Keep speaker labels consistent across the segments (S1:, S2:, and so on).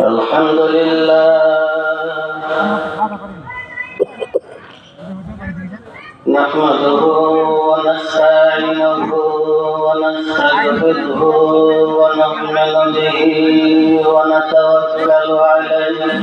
S1: الحمد لله نحمده ونستعينه ونستغفره ونؤمن به ونتوكل عليه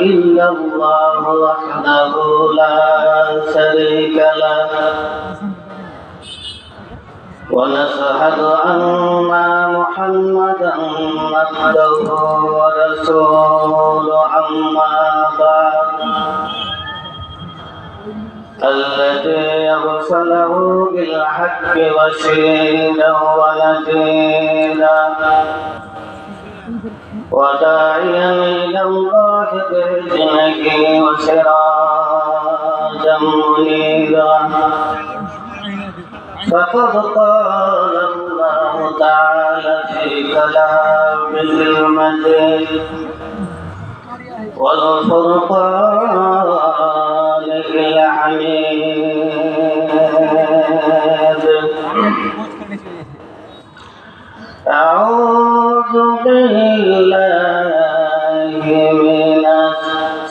S1: إلا الله وحده لا شريك له. ونشهد أن محمدا عبده ورسوله أما بعد. الذي أرسله بالحق بشيرا ونذيرا. وداعيا إلى الله بإذنه وسراجا منيرا فقد قال الله تعالى في كلامه المجيد والفرقان الحميد أعوذ بالله من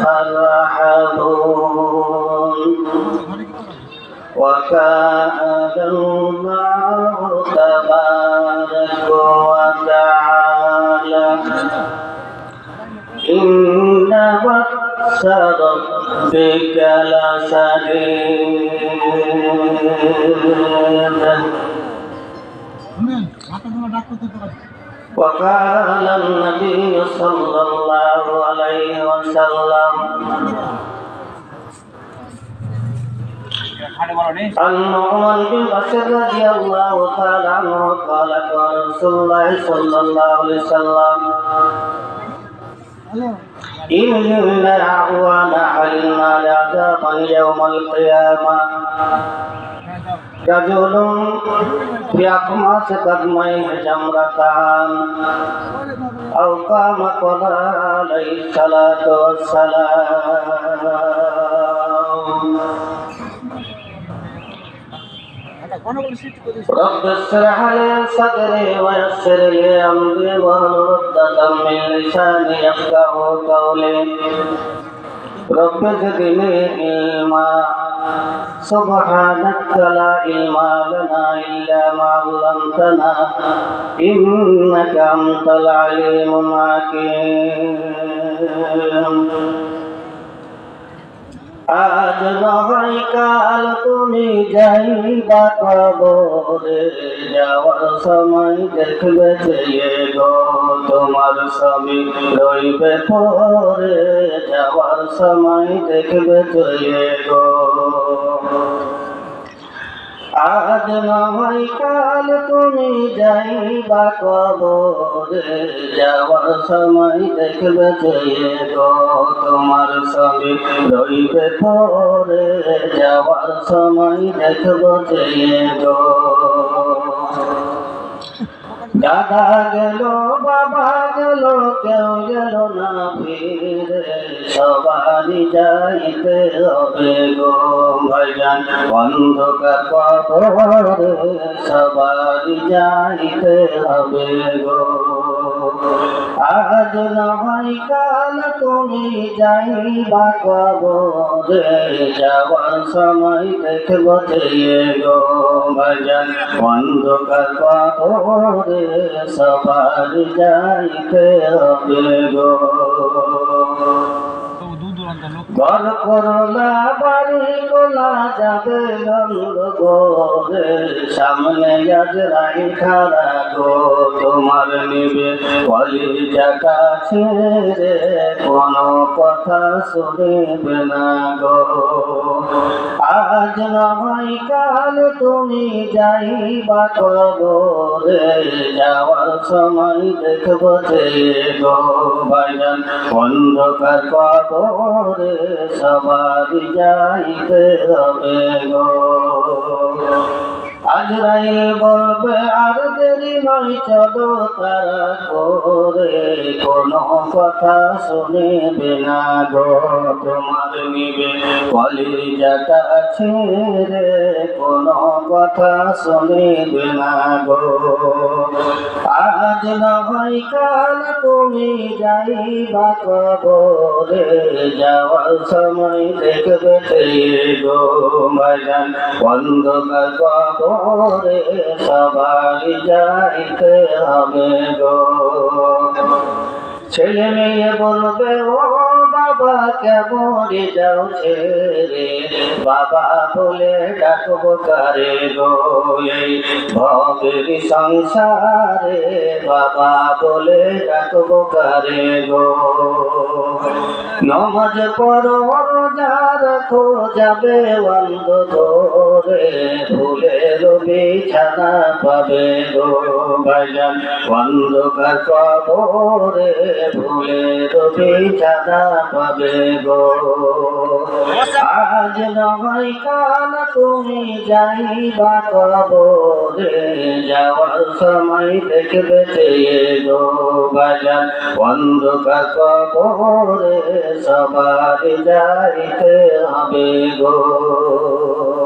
S2: أرحمون
S1: وكانوا معه تبارك وتعالى. إن وقت ربك
S2: لسديد
S1: وقال النبي صلى الله عليه وسلم عن نعمان بن بشير رضي الله تعالى عنه قال قال رسول الله صلى الله عليه وسلم إن أعوان على النار عذابا يوم القيامة رجل في أكماس قدميه جمرتان أو قام قضى عليه الصلاة والسلام رب اشرح لي صدري ويسر لي أمري واحلل عقدة من لساني يفقهوا قولي رب زدني علما سبحانك لا علم لنا الا ما علمتنا انك انت العليم الحكيم আজ নয় কাল তুমি যাইবা কবরে যাওয়ার সময় দেখবে যে গো তোমার স্বামী রইবে পরে যাওয়ার সময় দেখবে যে গো। আজ নয় কাল তুমি যাইবা কবরে, যাওয়ার সময় দেখবে যে গো। তোমার সঙ্গে রইবে পরে যাওয়ার সময় দেখব যে গো। দাদা গেল, বাবা গেল, কেউ গেল না ফিরে। সবারই যাইতে হবে গো ভাইজান, অন্ধকার কবরে সবারই যাইতে হবে গো। আজ নয় কাল তুমি যাইবা কবরে, যাওয়ার সময় দেখব যে গো ভজন অন্ধকার কবরে সবার যাইতে হবে গো। ঘর করলা বাড়ি কোলা যাবে গন্ধ গোরে সামনে আজ রাই খারা গো, তোমার নিবে বলি জাকা ছেড়ে কোনো কথা শুনিবে না গো। আজ নয় কাল তুমি যাইবা কবরে। যাওয়ার সময় দেখব যে গো ভাইজান অন্ধকার কবরে। সবার যাইতে হবে গো আজরাইল বলবে, আর দেরি নয়, চলো তারা করে কোনো কথা শুনিবে না গো তোমার নিবে। কলিজাটা ছেড়ে কোনো কথা শুনিবে না গো। আজ নয় কাল তুমি যাইবা কবরে। যাওয়ার সময় দেখবে গো ভাইজান অন্ধকার কবরে সবাই যাইতে হবে গো ছেলে মেয়ে বলবে ও বাবা কেমন যাও ছেড়ে বাবা বলে ডাকবো কারে গো ভবের সংসারে বাবা বলে ডাকবো কারে গো। নমাজ পড়ো, রোজা রাখো, যাবে অন্ধ ধরে ভুলের বিছানা পাবে গো ভাইজান। অন্ধকার কবরে ভুলের বিছানা পাবে গো। আজ নয় কাল তুমি যাইবা কবরে, যাওয়ার সময় দেখবে চেয়ে গো বাজার। অন্ধকার কবরে সবার যাইতে হবে গো।